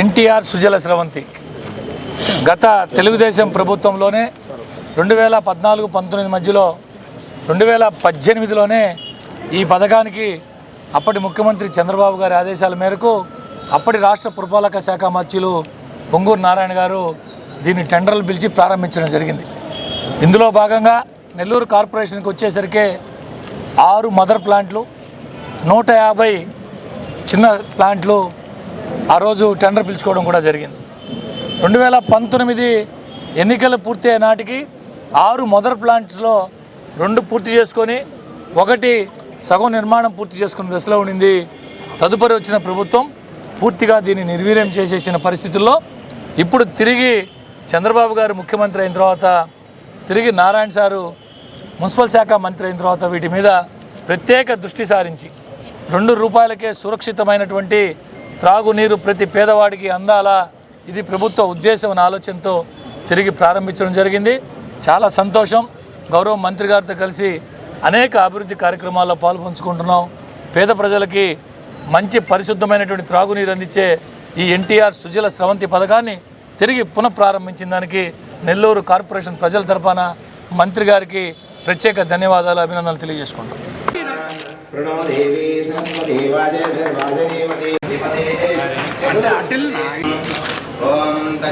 ఎన్టీఆర్ సుజల స్రవంతి. గత తెలుగుదేశం ప్రభుత్వంలోనే రెండు వేల పద్నాలుగు పంతొమ్మిది మధ్యలో రెండు వేల పద్దెనిమిదిలోనే ఈ పథకానికి అప్పటి ముఖ్యమంత్రి చంద్రబాబు గారి ఆదేశాల మేరకు అప్పటి రాష్ట్ర పురపాలక శాఖ మంత్రులు పొంగూరు నారాయణ గారు దీన్ని టెండర్లు పిలిచి ప్రారంభించడం జరిగింది. ఇందులో భాగంగా నెల్లూరు కార్పొరేషన్కి వచ్చేసరికి ఆరు మదర్ ప్లాంట్లు నూట యాభై చిన్న ప్లాంట్లు ఆ రోజు టెండర్ పిలుచుకోవడం కూడా జరిగింది. రెండు వేల పంతొమ్మిది ఎన్నికలు పూర్తయ్యే నాటికి ఆరు మొదటి ప్లాంట్స్లో రెండు పూర్తి చేసుకొని ఒకటి సగం నిర్మాణం పూర్తి చేసుకున్న దశలో ఉండింది. తదుపరి వచ్చిన ప్రభుత్వం పూర్తిగా దీన్ని నిర్వీర్యం చేసేసిన పరిస్థితుల్లో ఇప్పుడు తిరిగి చంద్రబాబు గారు ముఖ్యమంత్రి అయిన తర్వాత తిరిగి నారాయణ సారు మున్సిపల్ శాఖ మంత్రి అయిన తర్వాత వీటి మీద ప్రత్యేక దృష్టి సారించి రెండు రూపాయలకే సురక్షితమైనటువంటి త్రాగునీరు ప్రతి పేదవాడికి అందాలా? ఇది ప్రభుత్వ ఉద్దేశం అనే ఆలోచనతో తిరిగి ప్రారంభించడం జరిగింది. చాలా సంతోషం. గౌరవ మంత్రి గారితో కలిసి అనేక అభివృద్ధి కార్యక్రమాల్లో పాల్పంచుకుంటున్నాం. పేద ప్రజలకి మంచి పరిశుద్ధమైనటువంటి త్రాగునీరు అందించే ఈ ఎన్టీఆర్ సుజల స్రవంతి పథకాన్ని తిరిగి పునఃప్రారంభించిన దానికి నెల్లూరు కార్పొరేషన్ ప్రజల తరఫున మంత్రి గారికి ప్రత్యేక ధన్యవాదాలు అభినందనలు తెలియజేసుకుంటాం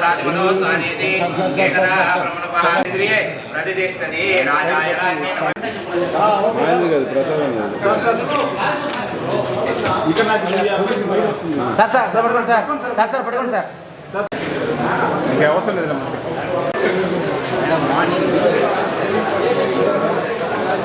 సాధిమనోస్వానేతి ఏకదా బ్రహ్మణపహాద్రియే ప్రతిష్టది రాజాయ రాజ్ఞే సార్ సార్ సార్ పట్టుకోండి సార్. సార్ అవసరం లేదు మార్నింగ్